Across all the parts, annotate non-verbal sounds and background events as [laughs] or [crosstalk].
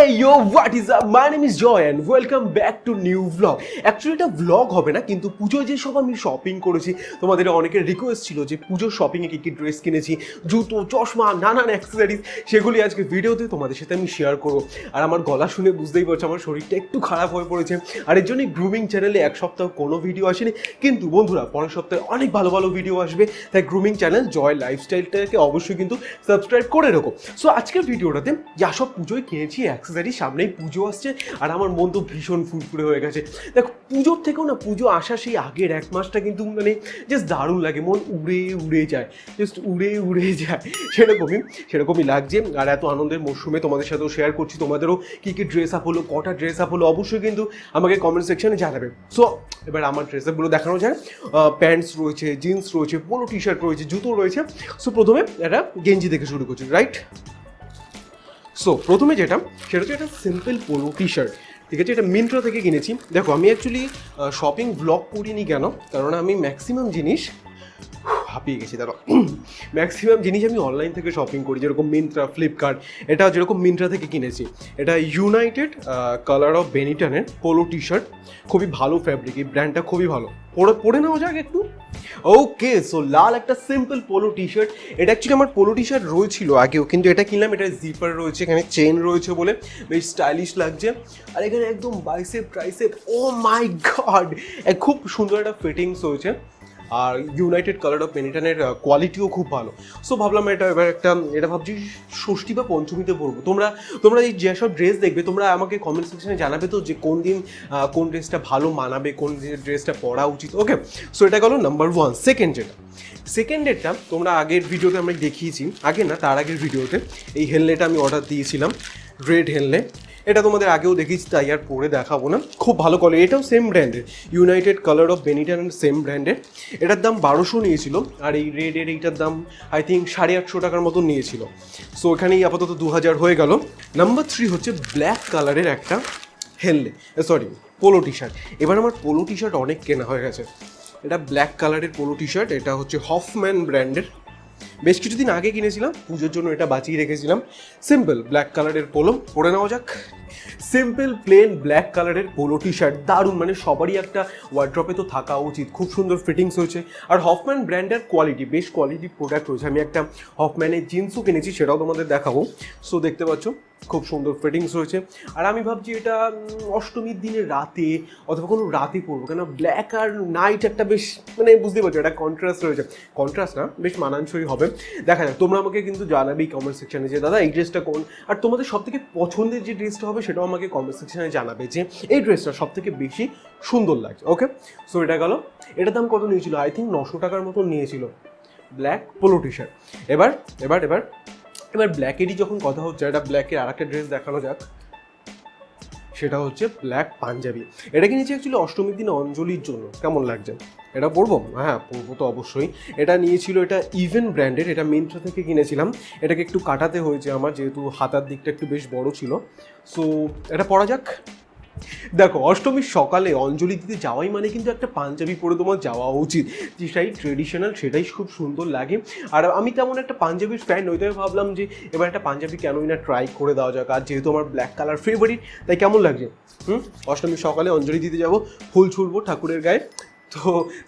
এই yo what is up my name is Joy and welcome back to new vlog actually এটা vlog হবে না, কিন্তু পুজোয় যে সব আমি শপিং করেছি, তোমাদের অনেকের রিকোয়েস্ট ছিল যে পুজোর শপিংয়ে কী কী ড্রেস কিনেছি, জুতো, চশমা, নানান অ্যাক্সেসরিজ সেগুলি আজকে ভিডিওতে তোমাদের সাথে আমি শেয়ার করব। আর আমার গলা শুনে বুঝতেই পারছ, আমার শরীরটা একটু খারাপ হয়ে পড়েছে। আর এর জন্যই গ্রুমিং চ্যানেলে এক সপ্তাহ কোনো ভিডিও আসেনি। কিন্তু বন্ধুরা, পরের সপ্তাহে অনেক ভালো ভালো ভিডিও আসবে। তাই গ্রুমিং চ্যানেল জয় লাইফস্টাইলটাকে অবশ্যই কিন্তু সাবস্ক্রাইব করে রাখো। সো আজকের ভিডিওটাতে যা সব পুজোয় কিনেছি অ্যাক্সেসরি সামনেই পুজো আসছে, আর আমার মন তো ভীষণ ফুরফুরে হয়ে গেছে। দেখো, পুজোর থেকেও না, পুজো আসা সেই আগের এক মাসটা কিন্তু মানে জাস্ট দারুণ লাগে, মন উড়ে উড়ে যায় জাস্ট উড়ে উড়ে যায়। সেরকমই সেরকমই লাগছে, আর এত আনন্দের মরশুমে তোমাদের সাথেও শেয়ার করছি, তোমাদেরও কী কী ড্রেস আপ হলো, কটা ড্রেস আপ হলো, অবশ্যই কিন্তু আমাকে কমেন্ট সেকশনে জানাবে। সো এবার আমার ড্রেস আপগুলো দেখানো যায় প্যান্টস রয়েছে জিন্স রয়েছে পোলো টি শার্ট রয়েছে, জুতো রয়েছে। সো প্রথমে একটা গেঞ্জি থেকে শুরু করছি রাইট সো প্রথমে যেটা, সেটা হচ্ছে একটা সিম্পল পোলো টি শার্ট ঠিক আছে, এটা মিন্ট্রা থেকে কিনেছি। দেখো, আমি অ্যাকচুয়ালি শপিং ব্লগ করিনি কেন? কারণ আমি ম্যাক্সিমাম জিনিস হাঁপিয়ে গেছি। দাঁড়ো ম্যাক্সিমাম [clears throat] জিনিস আমি অনলাইন থেকে শপিং করি, যেরকম মিন্ত্রা ফ্লিপকার্ট এটা যেরকম মিন্ত্রা থেকে কিনেছি। এটা ইউনাইটেড কালার অফ বেনিটনের পোলো টি শার্ট খুবই ভালো ফ্যাব্রিক এই ব্র্যান্ডটা খুবই ভালো। পরে পরে নেওয়া যাক একটু। ওকে সো লাল একটা সিম্পল পোলো টি শার্ট এটা অ্যাকচুয়ালি আমার পোলো টি শার্ট রয়েছিল আগেও, কিন্তু এটা কিনলাম, এটা জিপার রয়েছে, এখানে চেন রয়েছে বলে বেশ স্টাইলিশ লাগছে। আর এখানে একদম bicep tricep oh my god খুব সুন্দর একটা ফিটিংস হয়েছে আর ইউনাইটেড কালার অফ পেনিটানের কোয়ালিটিও খুব ভালো। সো ভাবলাম এটা এবার একটা, এটা ভাবছি ষষ্ঠী বা পঞ্চমীতে পরবো। তোমরা তোমরা এই যেসব ড্রেস দেখবে, তোমরা আমাকে কমেন্ট সেকশনে জানাবে তো যে কোন দিন কোন ড্রেসটা ভালো মানাবে, কোন ড্রেসটা পরা উচিত। ওকে সো এটা গেলো নাম্বার ওয়ান সেকেন্ড যেটা সেকেন্ড ডেটটা তোমরা আগের ভিডিওতে আমি দেখিয়েছি। আগে না, তার আগের ভিডিওতে এই হেলনেটা আমি অর্ডার দিয়েছিলাম। রেড হেলনে এটা তোমাদের আগেও দেখিয়েছি, তাই আর পরে দেখাবো না। খুব ভালো কোয়ালিটি এটাও সেম ব্র্যান্ডের United Colors of Benetton same ব্র্যান্ডের এটার দাম বারোশো নিয়েছিল, আর এই রেডের এইটার দাম আই থিঙ্ক সাড়ে আটশো টাকার মতো নিয়েছিল। সো এখানেই আপাতত দু হাজার হয়ে গেল। নাম্বার থ্রি হচ্ছে ব্ল্যাক কালারের একটা হেললে সরি পোলো টি শার্ট এবার আমার পোলো টি শার্ট অনেক কেনা হয়ে গেছে। এটা ব্ল্যাক কালারের পোলো টি শার্ট এটা হচ্ছে হফম্যান ব্র্যান্ডের বেশ কিছুদিন আগে কিনেছিলাম, পুজোর জন্য এটা বাঁচিয়ে রেখেছিলাম। সিম্পল ব্ল্যাক কালারের পোলো পরে নেওয়া যাক। সিম্পল প্লেন ব্ল্যাক কালারের পোলো টি শার্ট দারুণ মানে সবারই একটা ওয়ার্ড্রপে তো থাকা উচিত। খুব সুন্দর ফিটিংস হয়েছে। আর হফম্যান ব্র্যান্ডের কোয়ালিটি বেশ কোয়ালিটি প্রোডাক্ট রয়েছে আমি একটা হফম্যানের জিন্সও কিনেছি, সেটাও তোমাদের দেখাবো। সো দেখতে পাচ্ছ, খুব সুন্দর ফিটিংস রয়েছে আর আমি ভাবছি এটা অষ্টমীর দিনে রাতে অথবা কোনো রাতে পরবো কেন ব্ল্যাক আর নাইট একটা বেশ মানে বুঝতে পারছ, একটা কন্ট্রাস্ট রয়েছে। কন্ট্রাস্ট না, বেশ মানানসই হবে। দেখা যাক, তোমরা আমাকে কিন্তু জানাবেই কমেন্ট সেকশনে যে, দাদা, এই ড্রেসটা কোন? আর তোমাদের সব থেকে পছন্দের যে ড্রেসটা হবে, সেটাও আমাকে কমেন্ট সেকশনে জানাবে যে, এই ড্রেসটা সব থেকে বেশি সুন্দর লাগছে। ওকে সো এটা গেল। এটার দাম কত নিয়েছিল? আই থিঙ্ক নশো টাকার মতো নিয়েছিল। ব্ল্যাক পোলো টি শার্ট এবার এবার এবার এবার ব্ল্যাকেরই যখন কথা হচ্ছে একটা ব্ল্যাকের আর একটা ড্রেস দেখানো যাক। সেটা হচ্ছে ব্ল্যাক পাঞ্জাবি। এটা কিনেছি অ্যাকচুয়ালি অষ্টমীর দিন অঞ্জলির জন্য। কেমন লাগছে? এটা পরবো? হ্যাঁ পরবো তো অবশ্যই। এটা নিয়েছিল এটা ইভেন ব্র্যান্ডের এটা মিন্ত্রা থেকে কিনেছিলাম। এটাকে একটু কাটাতে হয়েছে আমার, যেহেতু হাতার দিকটা একটু বেশ বড় ছিল। সো এটা পরা যাক। দেখো, অষ্টমীর সকালে অঞ্জলি দিতে যাওয়াই মানে কিন্তু একটা পাঞ্জাবি পরে তোমার যাওয়া উচিত। যেটাই ট্রেডিশনাল সেটাই খুব সুন্দর লাগে। আর আমি তেমন একটা পাঞ্জাবির ফ্যান নই তবে ভাবলাম যে এবার একটা পাঞ্জাবি কেনই না ট্রাই করে দেওয়া যাক। আর যেহেতু আমার ব্ল্যাক কালার ফেভারিট তাই কেমন লাগছে? হুম? অষ্টমীর সকালে অঞ্জলি দিতে যাব, ফুল ছুড়বো ঠাকুরের গায়ে। তো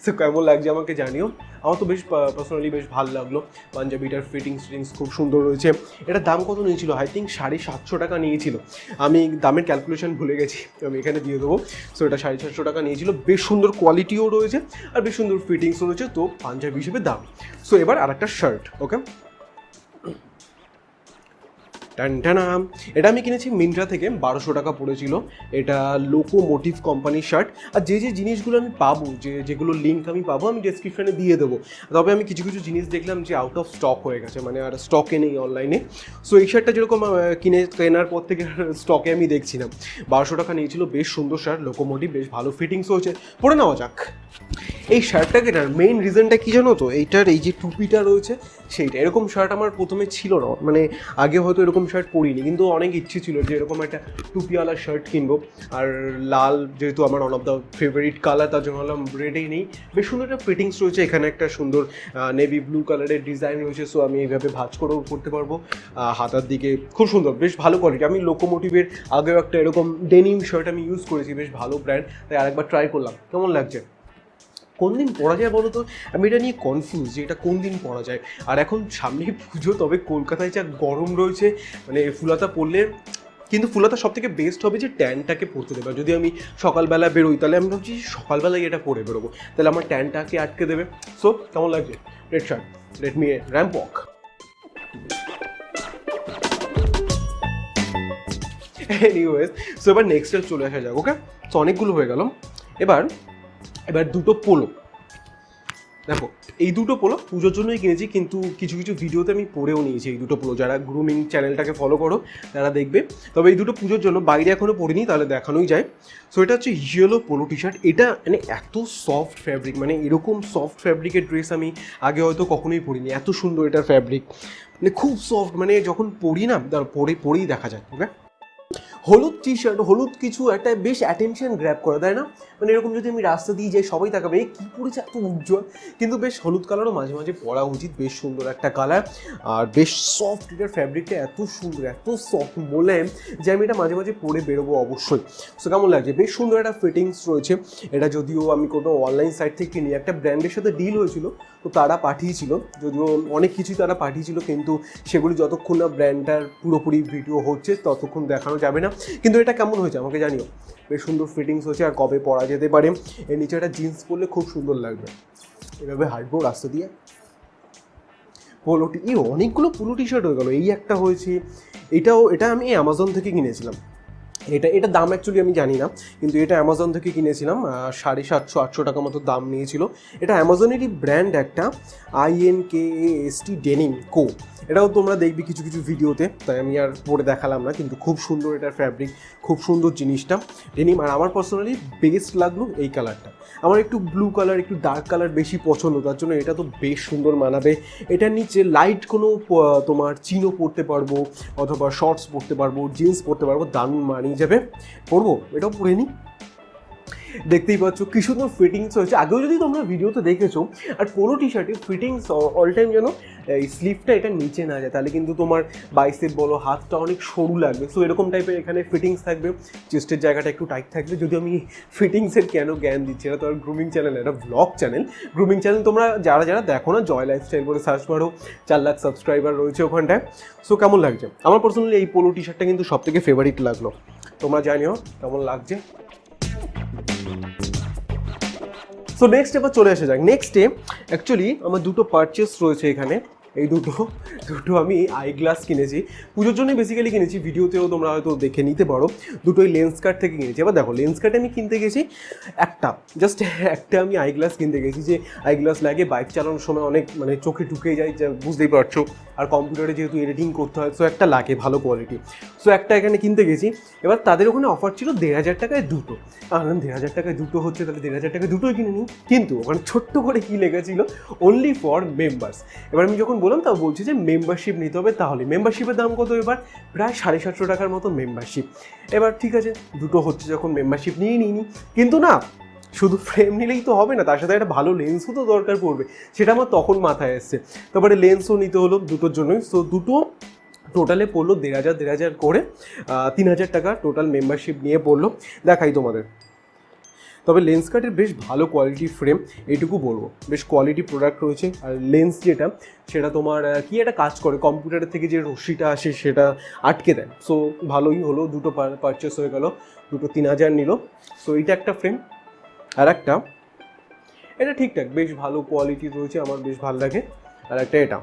সে কেমন লাগছে আমাকে জানিও। আমার তো বেশ পার্সোনালি বেশ ভালো লাগল। পাঞ্জাবিটার ফিটিংস ফিটিংস খুব সুন্দর রয়েছে। এটার দাম কত নিয়েছিল? আই থিঙ্ক সাড়ে সাতশো টাকা নিয়েছিল। আমি দামের ক্যালকুলেশন ভুলে গেছি, আমি এখানে দিয়ে দেবো। সো এটা সাড়ে সাতশো টাকা নিয়েছিল। বেশ সুন্দর কোয়ালিটিও রয়েছে আর বেশ সুন্দর ফিটিংসও রয়েছে। তো পাঞ্জাবি হিসেবে দাম। সো এবার আর একটা শার্ট ওকে টানটানাম। এটা আমি কিনেছি মিন্ট্রা থেকে, বারোশো টাকা পড়েছিল। এটা লোকো মোটিভ কোম্পানির শার্ট আর যে যে জিনিসগুলো আমি পাবো, যে যেগুলো লিঙ্ক আমি পাবো, আমি ডেসক্রিপশনে দিয়ে দেবো। তবে আমি কিছু কিছু জিনিস দেখলাম যে আউট অফ স্টক হয়ে গেছে মানে আর স্টকে নেই অনলাইনে সো এই শার্টটা যেরকম কিনে, কেনার পর থেকে [laughs] স্টকে আমি দেখছি না। বারোশো টাকা নিয়েছিল, বেশ সুন্দর শার্ট লোকোমোটিভ বেশ ভালো ফিটিংস হয়েছে। পরে নেওয়া যাক। এই শার্টটা কেনার মেইন রিজনটা কি জানো তো? এইটার এই যে টুপিটা রয়েছে সেইটা। এরকম শার্ট আমার প্রথমে ছিল না। মানে আগে হয়তো এরকম শার্ট পরিনি, কিন্তু অনেক ইচ্ছে ছিল যে এরকম একটা টুপিওয়ালা শার্ট কিনবো। আর লাল যেহেতু আমার one of the favourite colour তার জন্য ভাবলাম রেডেই নেই। বেশ সুন্দর একটা ফিটিংস রয়েছে। এখানে একটা সুন্দর নেভি ব্লু কালারের ডিজাইন রয়েছে সো আমি এইভাবে ভাজ করেও করতে পারব। হাতার দিকে খুব সুন্দর, বেশ ভালো কোয়ালিটি আমি লোকোমোটিভের আগেও একটা এরকম ডেনিম শার্ট আমি ইউজ করেছি, বেশ ভালো ব্র্যান্ড তাই আরেকবার ট্রাই করলাম। কেমন লাগছে? কোন দিন পড়া যায় বলো তো? আমি এটা নিয়ে কনফিউজ যে এটা কোন দিন পড়া যায়। আর এখন সামনেই পুজো, তবে কলকাতায় যা গরম রয়েছে মানে ফুলাতা পড়লে কিন্তু ফুলাতা সব থেকে বেস্ট হবে যে ট্যানটাকে পড়তে দেবে। যদি আমি সকালবেলা বেরোই, তাহলে আমি ভাবছি সকালবেলায় এটা পরে বেরোবো। তাহলে আমার ট্যানটাকে আটকে দেবে। সো কেমন লাগছে? Red shirt let me ramp walk anyways so এবার নেক্সট চলে আসা যাক ওকে সো অনেকগুলো হয়ে গেল। এবার এবার দুটো পোলো। দেখো, এই দুটো পোলো পুজোর জন্যই কিনেছি, কিন্তু কিছু কিছু ভিডিওতে আমি পরেও নিয়েছি এই দুটো পোলো। যারা গ্রুমিং চ্যানেলটাকে ফলো করো, তারা দেখবে। তবে এই দুটো পুজোর জন্য বাইরে এখনও পরিনি তাহলে দেখানোই যায়। সো এটা হচ্ছে ইয়েলো পোলো টি শার্ট এটা মানে এত সফট ফ্যাব্রিক মানে এরকম সফট ফ্যাব্রিকের ড্রেস আমি আগে হয়তো কখনোই পরিনি এত সুন্দর এটার ফ্যাব্রিক মানে খুব সফট মানে যখন পরি না তার পরে পরেই দেখা যায় ওকে হলুদ টি শার্ট হলুদ কিছু একটা বেশ অ্যাটেনশন গ্র্যাব করে, তাই না? মানে এরকম যদি আমি রাস্তা দিয়ে যাই, সবাই তাকাবে এই কী পড়েছে এত উজ্জ্বল। কিন্তু বেশ হলুদ কালারও মাঝে মাঝে পরা উচিত, বেশ সুন্দর একটা কালার আর বেশ সফট এটার ফ্যাব্রিকটা এত সুন্দর, এত সফট মোলায়েম যে আমি এটা মাঝে মাঝে পরে বেরোবো অবশ্যই। সো কেমন লাগছে? বেশ সুন্দর একটা ফিটিংস রয়েছে। এটা যদিও আমি কোনো অনলাইন সাইট থেকে কিনি একটা ব্র্যান্ডের সাথে ডিল হয়েছিল, তো তারা পাঠিয়েছিল। যদিও অনেক কিছুই তারা পাঠিয়েছিল, কিন্তু সেগুলি যতক্ষণ না ব্র্যান্ডটার পুরোপুরি ভিডিও হচ্ছে, ততক্ষণ দেখানো যাবে না। কিন্তু এটা কেমন হয়েছে আমাকে জানিও। বেশ সুন্দর ফিটিংস হচ্ছে আর কবে পরা যেতে পারে। এর নিচে একটা জিন্স পরলে খুব সুন্দর লাগবে। এভাবে হাঁটবো রাস্তা দিয়ে। পোলো টি এই অনেকগুলো পোলো টি শার্ট হয়ে গেলো। এই একটা হয়েছে। এটাও, এটা আমি অ্যামাজন থেকে কিনেছিলাম। এটা এটা দাম অ্যাকচুয়ালি আমি জানি না, কিন্তু এটা অ্যামাজন থেকে কিনেছিলাম সাড়ে সাতশো, আটশো টাকা মতো দাম নিয়েছিল। এটা অ্যামাজনেরই ব্র্যান্ড একটা I N K S T denim co এটাও তোমরা দেখবে কিছু কিছু ভিডিওতে তাই আমি আর পরে দেখালাম না, কিন্তু খুব সুন্দর এটার ফ্যাব্রিক খুব সুন্দর জিনিসটা ডেনিম আর আমার পার্সোনালি বেস্ট লাগল এই কালারটা আমার একটু ব্লু কালার একটু ডার্ক কালার বেশি পছন্দ, তার জন্য এটা তো বেশ সুন্দর মানাবে। এটার নিচে লাইট কোনো তোমার চিনো পরতে পারব, অথবা শর্টস পরতে পারব জিন্স পরতে পারব, দারুণ মানিয়ে যাবে পরবো এটাও পরে নিই। দেখতেই পাচ্ছ কি সুন্দর ফিটিংস হয়েছে আগেও যদি তোমরা ভিডিওতে দেখেছ, আর কোনো টি শার্টের ফিটিংস অল টাইম যেন, এই স্লিপটা এটা নিচে না যায়, তাহলে কিন্তু তোমার বাইসেপ বলো, হাতটা অনেক সরু লাগবে। সো এরকম টাইপের এখানে ফিটিংস থাকবে চেস্টের জায়গাটা একটু টাইট থাকবে যদি আমি ফিটিংসের কেন জ্ঞান দিচ্ছি, এটা তো আর গ্রুমিং চ্যানেল এটা ব্লগ চ্যানেল গ্রুমিং চ্যানেল তোমরা যারা যারা দেখো না জয় লাইফস্টাইল করে সার্চ করো চার লাখ সাবস্ক্রাইবার রয়েছে ওখানটায়। সো কেমন লাগছে? আমার পার্সোনালি এই পোলো টি শার্টটা কিন্তু সব থেকে ফেভারিট লাগল। তোমরা জানিও কেমন লাগছে। সো নেক্সট এবার চলে আসা যাক। নেক্সট ডে অ্যাকচুয়ালি আমার দুটো পারচেস রয়েছে এখানে। এই দুটো দুটো আমি আই গ্লাস কিনেছি। পুজোর জন্যই বেসিক্যালি কিনেছি, ভিডিওতেও তোমরা হয়তো দেখে নিতে পারো। দুটোই লেন্স কার্ড থেকে কিনেছি। এবার দেখো লেন্স কার্ড আমি কিনতে গেছি একটা জাস্ট একটা আমি আই গ্লাস কিনতে গেছি যে আই গ্লাস লাগে বাইক চালানোর সময় অনেক মানে চোখে ঢুকে যায়, যা বুঝতেই পারছ। আর কম্পিউটারে যেহেতু এডিটিং করতে হয় সো একটা লাগে ভালো কোয়ালিটি সো একটা এখানে কিনতে গেছি। এবার তাদের ওখানে অফার ছিল দেড় হাজার টাকায় দুটো। আনলাম দেড় হাজার টাকায় দুটো হচ্ছে, তাহলে দেড় হাজার টাকায় দুটোই কিনে নিই। কিন্তু ওখানে ছোট্ট করে কী লেগেছিল অনলি ফর মেম্বার্স এবার আমি যখন বললাম, তাও বলছি যে মেম্বারশিপ নিতে হবে তাহলে। মেম্বারশিপের দাম কত এবার? প্রায় সাড়ে সাতশো টাকার মতো মেম্বারশিপ এবার ঠিক আছে, দুটো হচ্ছে যখন মেম্বারশিপ নিয়ে নিই কিন্তু না, শুধু ফ্রেম নিলেই তো হবে না, তার সাথে একটা ভালো লেন্সও তো দরকার পড়বে, সেটা আমার তখন মাথায় এসছে তারপরে লেন্সও নিতে হলো দুটোর জন্যই। সো দুটো টোটালে পড়ল দেড় হাজার দেড় হাজার করে তিন হাজার টাকা টোটাল মেম্বারশিপ নিয়ে পড়ল। দেখাই তোমাদের। তবে লেন্স কার্টের বেশ ভালো কোয়ালিটি ফ্রেম এইটুকু বলব। বেশ কোয়ালিটি প্রোডাক্ট রয়েছে। আর লেন্স যেটা, সেটা তোমার কি একটা কাজ করে? কম্পিউটারের থেকে যে রশ্মিটা আসে, সেটা আটকে দেয়। সো ভালোই হলো, দুটো পারচেস হয়ে গেল, দুটো তিন হাজার নিল। সো এইটা একটা ফ্রেম আর একটা, এটা ঠিকঠাক, বেশ ভালো কোয়ালিটি রয়েছে, আমার বেশ ভালো লাগে। আর একটা এটা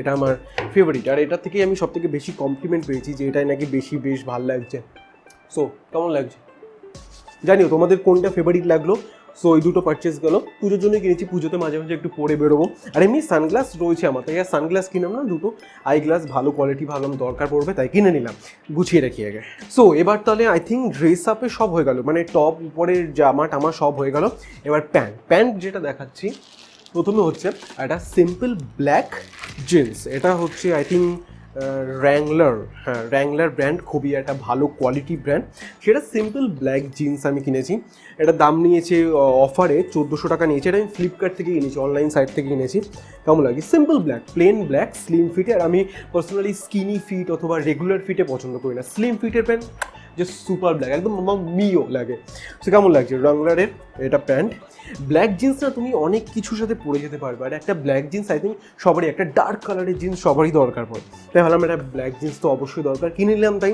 এটা আমার ফেভারিট আর এটা থেকেই আমি সব থেকে বেশি কমপ্লিমেন্ট পেয়েছি যে এটাই নাকি বেশি, বেশ ভালো লাগছে। সো কেমন লাগছে? জানিও, তোমাদের কোনটা ফেভারিট লাগল? সো এই দুটো পারচেস গেলো। পুজোর জন্য কিনেছি, পুজোতে মাঝে মাঝে একটু পরে বেরোবো। আর এমনি সানগ্লাস রয়েছে আমার, তাই আর সানগ্লাস কিনলাম না, দুটো। আই গ্লাস ভালো কোয়ালিটি ভালো দরকার পড়বে, তাই কিনে নিলাম, গুছিয়ে রাখি আগে। সো এবার তাহলে আই থিঙ্ক ড্রেস আপে সব হয়ে গেল মানে টপ উপরের জামা টামা সব হয়ে গেল। এবার প্যান্ট প্যান্ট যেটা দেখাচ্ছি, প্রথমে হচ্ছে একটা সিম্পল ব্ল্যাক জিন্স এটা হচ্ছে আই থিঙ্ক র্যাংলার হ্যাঁ র্যাংলার ব্র্যান্ড খুবই একটা ভালো কোয়ালিটি ব্র্যান্ড সেটা সিম্পল ব্ল্যাক জিন্স আমি কিনেছি। এটা দাম নিয়েছে অফারে চোদ্দোশো টাকা নিয়েছে। এটা আমি ফ্লিপকার্ট থেকে কিনেছি অনলাইন সাইট থেকে কিনেছি কেমন লাগে? Simple black plain black slim fit আর আমি পার্সোনালি স্কিনি ফিট অথবা রেগুলার ফিটে পছন্দ করি না। স্লিম ফিটের প্যান্ট জাস্ট সুপার ব্ল্যাক একদম আমার মিও লাগে। সে কেমন লাগছে? রংলারের এটা প্যান্ট। ব্ল্যাক জিন্স না তুমি অনেক কিছুর সাথে পরে যেতে পারবে। আর একটা ব্ল্যাক জিন্স আই থিঙ্ক সবারই একটা ডার্ক কালারের জিন্স সবারই দরকার পড়ে তাই ভাবলাম একটা ব্ল্যাক জিন্স তো অবশ্যই দরকার। কিনে নিলাম তাই।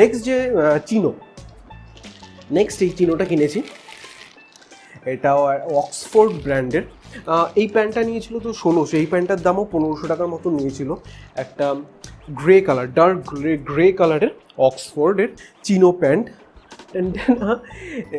নেক্সট যে চিনো নেক্সট এই চিনোটা কিনেছি। এটাও অক্সফোর্ড ব্র্যান্ডের এই প্যান্টটা নিয়েছিল তো ষোলোশো এই প্যান্টটার দামও পনেরোশো টাকার মতো নিয়েছিল। একটা grey colour dark grey grey কালারের অক্সফোর্ডের চিনো প্যান্ট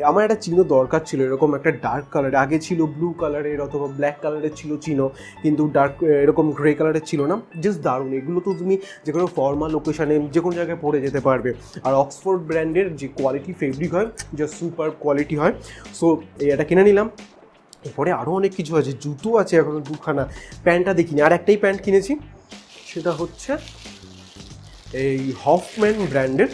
আমার একটা চিনো দরকার ছিল, এরকম একটা ডার্ক কালার আগে ছিল ব্লু কালারের অথবা ব্ল্যাক কালারের ছিল চিনো কিন্তু ডার্ক এরকম গ্রে কালারের ছিল না। জাস্ট দারুণ, এগুলো তো তুমি যে কোনো ফর্মাল লোকেশানে যে কোনো জায়গায় পরে যেতে পারবে। আর অক্সফোর্ড ব্র্যান্ডের যে কোয়ালিটি ফেব্রিক হয় জাস্ট সুপার কোয়ালিটি হয় সো এটা কিনে নিলাম। এরপরে আরও অনেক কিছু আছে, জুতো আছে এখন দুখানা। প্যান্টটা দেখিনি, আর একটাই প্যান্ট কিনেছি, সেটা হচ্ছে এই হফম্যান ব্র্যান্ডের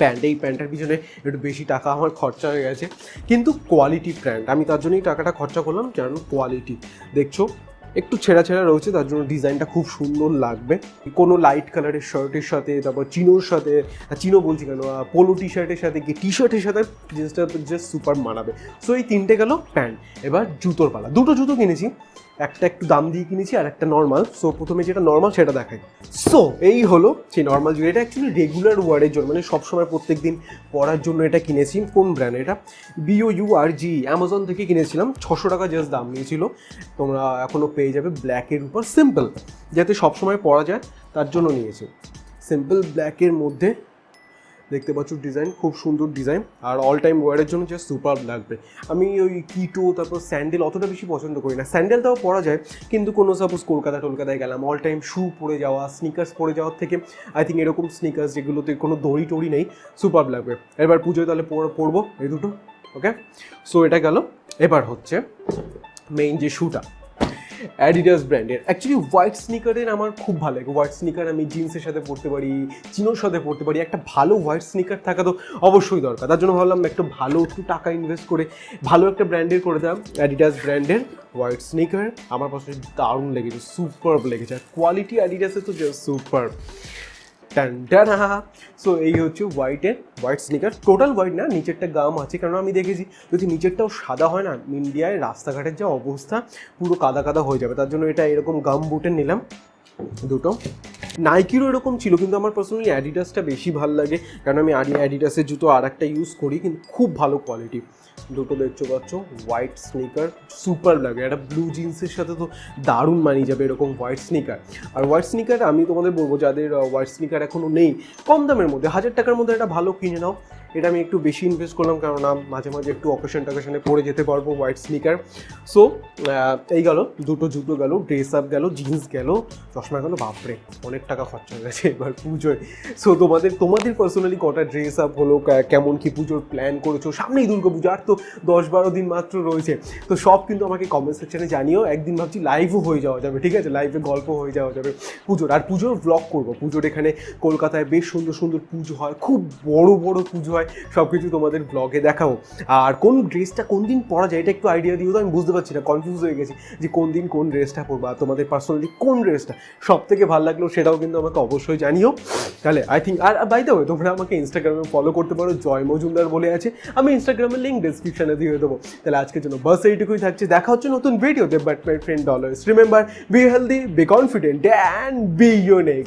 প্যান্ট এই প্যান্টের পিছনে একটু বেশি টাকা আমার খরচা হয়ে গেছে। কিন্তু কোয়ালিটি প্যান্ট আমি তার জন্যই টাকাটা খরচা করলাম, কারণ কোয়ালিটি দেখছ, একটু ছেঁড়া ছেঁড়া রয়েছে, তার জন্য ডিজাইনটা খুব সুন্দর লাগবে। কোনো লাইট কালারের শার্টের সাথে, তারপর চিনোর সাথে চিনো বলছি কেন পোলো টি শার্টের সাথে কি টি শার্টের সাথে জিন্সটা জাস্ট সুপার মানাবে। সো এই তিনটে গেল প্যান্ট এবার জুতোর পালা। দুটো জুতো কিনেছি। একটা একটু দাম দিয়ে কিনেছি আর একটা নর্মাল সো প্রথমে যেটা নর্মাল সেটা দেখাই। সো এই হলো সেই নর্মাল জুতো এটা অ্যাকচুয়ালি রেগুলার ওয়ার্ডের জন্য মানে সবসময় প্রত্যেক দিন পরার জন্য এটা কিনেছি। কোন ব্র্যান্ড এটা? B O U R G Amazon থেকে কিনেছিলাম। ছশো টাকা জাস্ট দাম নিয়েছিল। তোমরা এখনও পেয়ে যাবে ব্ল্যাকের উপর। সিম্পল যাতে সবসময় পরা যায়, তার জন্য নিয়েছি। সিম্পল ব্ল্যাকের মধ্যে দেখতে পাচ্ছ ডিজাইন খুব সুন্দর ডিজাইন আর অল টাইম ওয়ারের জন্য জাস্ট সুপার লাগবে। আমি ওই কিটো, তারপর স্যান্ডেল অতটা বেশি পছন্দ করি না। স্যান্ডেল তাও পরা যায়, কিন্তু কোনো সাপোজ কলকাতা টলকাতায় গেলাম অল টাইম শু পরে যাওয়া স্নিকার্স পরে যাওয়ার থেকে আই থিঙ্ক এরকম স্নিকার্স যেগুলোতে কোনো দড়ি টড়ি নেই সুপার লাগবে। এবার পুজোয় তাহলে পর- পরবো এই দুটো ওকে সো এটা গেল। এবার হচ্ছে মেইন যে শুটা অ্যাডিডাস ব্র্যান্ডের অ্যাকচুয়ালি হোয়াইট স্নিকারের আমার খুব ভালো লাগে। হোয়াইট স্নিকার আমি জিন্সের সাথে পরতে পারি চিনোর সাথে পরতে পারি। একটা ভালো হোয়াইট স্নিকার থাকা তো অবশ্যই দরকার। তার জন্য ভাবলাম একটু ভালো একটু টাকা ইনভেস্ট করে ভালো একটা ব্র্যান্ডের করে দিলাম অ্যাডিডাস ব্র্যান্ডের হোয়াইট স্নিকার আমার পছন্দ দারুণ লেগেছে সুপার লেগেছে। আর কোয়ালিটি অ্যাডিডাসের তো জাস্ট টানটানা সো এই হচ্ছে হোয়াইটের হোয়াইট স্নিকার টোটাল হোয়াইট না, নিচেরটা গাম আছে কারণ আমি দেখেছি, যদি নিচেরটাও সাদা হয় না, ইন্ডিয়ায় রাস্তাঘাটের যা অবস্থা, পুরো কাদা কাদা হয়ে যাবে। তার জন্য এটা এরকম গাম বুটে নিলাম। দুটো। নাইকিরও এরকম ছিল, কিন্তু আমার পার্সোনালি অ্যাডিডাসটা বেশি ভালো লাগে, কারণ আমি অ্যাডিডাসের জুতো আর একটা ইউজ করি, কিন্তু খুব ভালো কোয়ালিটি দুটো দেখছ, পাচ্ছ? হোয়াইট স্নিকার সুপার লাগে। একটা ব্লু জিন্সের সাথে তো দারুণ মানিয়ে যাবে এরকম হোয়াইট স্নিকার আর হোয়াইট স্নিকার আমি তোমাদের বলব, যাদের হোয়াইট স্নিকার এখনও নেই, কম দামের মধ্যে, হাজার টাকার মধ্যে একটা ভালো কিনে নাও। এটা আমি একটু বেশি ইনভেস্ট করলাম কারণ মাঝে মাঝে একটু অকেশন টকেশনে পরে যেতে পারব হোয়াইট স্নিকার সো এই গেল, দুটো জুতো গেল ড্রেস আপ গেল জিন্স গেল, চশমা গেল, বাপরে, অনেক টাকা খরচা হয়ে গেছে এবার পুজোয়। সো তোমাদের তোমাদের পার্সোনালি কটা ড্রেস আপ হলো কেমন কি পুজোর প্ল্যান করেছ? সামনেই দুর্গা পুজো, আর তো দশ বারো দিন মাত্র রয়েছে। তো সব কিন্তু আমাকে কমেন্ট সেকশনে জানিও। একদিন ভাবছি লাইভও হয়ে যাওয়া যাবে, ঠিক আছে? লাইভে গল্প হয়ে যাওয়া যাবে পুজোর। আর পুজোর ব্লগ করব। পুজোর এখানে কলকাতায় বেশ সুন্দর সুন্দর পুজো হয়। খুব বড় বড় পুজো হয়। সব কিছু তোমাদের ব্লগে দেখাবো। আর কোন ড্রেসটা কোন দিন পরা যায়, এটা একটু আইডিয়া দিও তো, আমি বুঝতে পারছি না কনফিউজ হয়ে গেছি যে কোন দিন কোন ড্রেসটা পরবো আর তোমাদের পার্সোনালি কোন ড্রেসটা সব থেকে ভালো লাগল সেটাও কিন্তু আমাকে অবশ্যই জানিও। তাহলে আই থিঙ্ক আর বাই ওয়ে তোমরা আমাকে ইনস্টাগ্রামে ফলো করতে পারো, জয় মজুমদার বলে আছে। আমি ইনস্টাগ্রামের লিঙ্ক ডিসক্রিপশনে দিয়ে দেবো। তাহলে আজকের জন্য বাস এইটুকুই থাকছে। দেখা হচ্ছে নতুন ভিডিওতে but my friend dollars remember be healthy be confident and be unique